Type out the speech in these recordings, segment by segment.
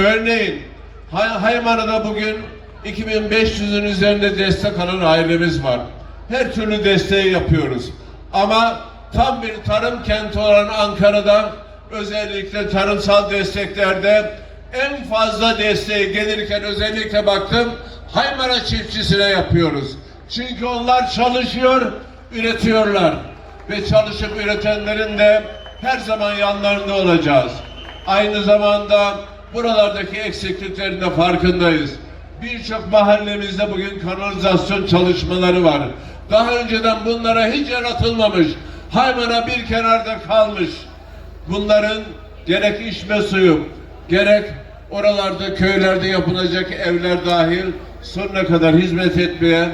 Örneğin Hay Haymana'da bugün 2500'ün üzerinde destek alan ailemiz var. Her türlü desteği yapıyoruz. Ama tam bir tarım kenti olan Ankara'da özellikle tarımsal desteklerde en fazla desteği gelirken özellikle baktım Haymana çiftçisine yapıyoruz. Çünkü onlar çalışıyor, üretiyorlar. Ve çalışıp üretenlerin de her zaman yanlarında olacağız. Aynı zamanda buralardaki eksikliklerin de farkındayız. Birçok mahallemizde bugün kanalizasyon çalışmaları var. Daha önceden bunlara hiç yer atılmamış. Haymana bir kenarda kalmış. Bunların gerek içme suyu, gerek oralarda köylerde yapılacak evler dahil sonuna kadar hizmet etmeye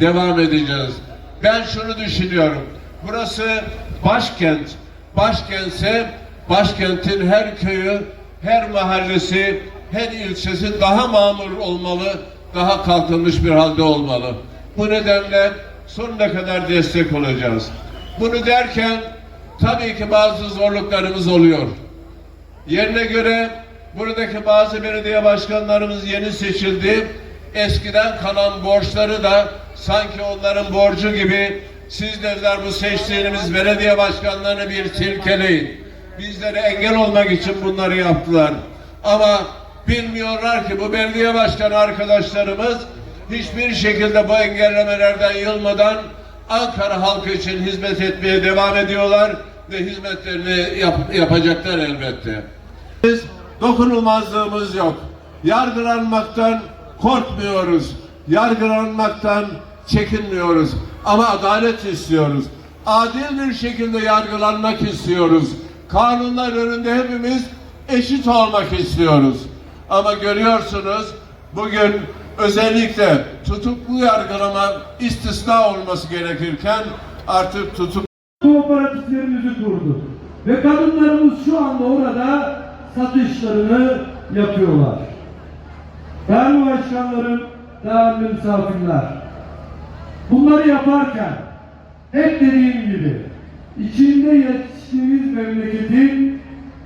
devam edeceğiz. Ben şunu düşünüyorum. Burası başkent. Başkentse başkentin her köyü, her mahallesi, her ilçesi daha mamur olmalı, daha kalkınmış bir halde olmalı. Bu nedenle sonuna kadar destek olacağız. Bunu derken tabii ki bazı zorluklarımız oluyor. Yerine göre buradaki bazı belediye başkanlarımız yeni seçildi. Eskiden kalan borçları da sanki onların borcu gibi siz dediler bu seçtiğimiz belediye başkanlarını bir tilkeleyin. Bizlere engel olmak için bunları yaptılar. Ama bilmiyorlar ki bu belediye başkanı arkadaşlarımız hiçbir şekilde bu engellemelerden yılmadan Ankara halkı için hizmet etmeye devam ediyorlar ve hizmetlerini yap- yapacaklar elbette. Biz dokunulmazlığımız yok. Yargılanmaktan korkmuyoruz. Yargılanmaktan çekinmiyoruz. Ama adalet istiyoruz. Adil bir şekilde yargılanmak istiyoruz. Kanunlar önünde hepimiz eşit olmak istiyoruz. Ama görüyorsunuz bugün özellikle tutuklu yargılama istisna olması gerekirken artık tutuk kooperatiflerimizi kurduk. Ve kadınlarımız şu anda orada satışlarını yapıyorlar. Değerli başkanlarım, değerli misafirler. Bunları yaparken hep dediğim gibi içinde yetiştiğimiz memleketin,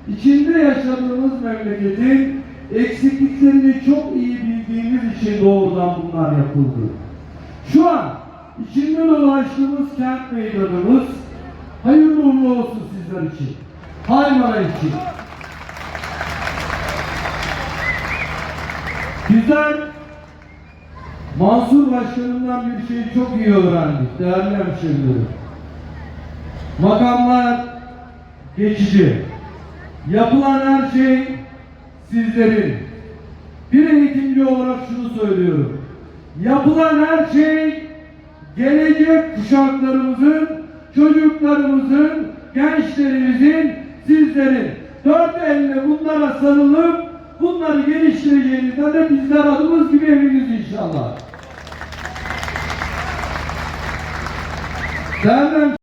içinde yaşadığımız memleketin eksikliklerini çok iyi bildiğimiz için doğrudan bunlar yapıldı. Şu an içinde dolaştığımız kent meydanımız hayırlı uğurlu olsun sizler için. Haymara için. Bizler Mansur Başkanım'dan bir şeyi çok iyi öğrendik değerli hemşehrilerim. Makamlar geçici. Yapılan her şey sizlerin. Bir eğitimci olarak şunu söylüyorum. Yapılan her şey gelecek kuşaklarımızın, çocuklarımızın, gençlerimizin, sizlerin dört elle bunlara sarılıp bunları geliştireceğinizden de bizler adımız gibi eminiz inşallah. Değerli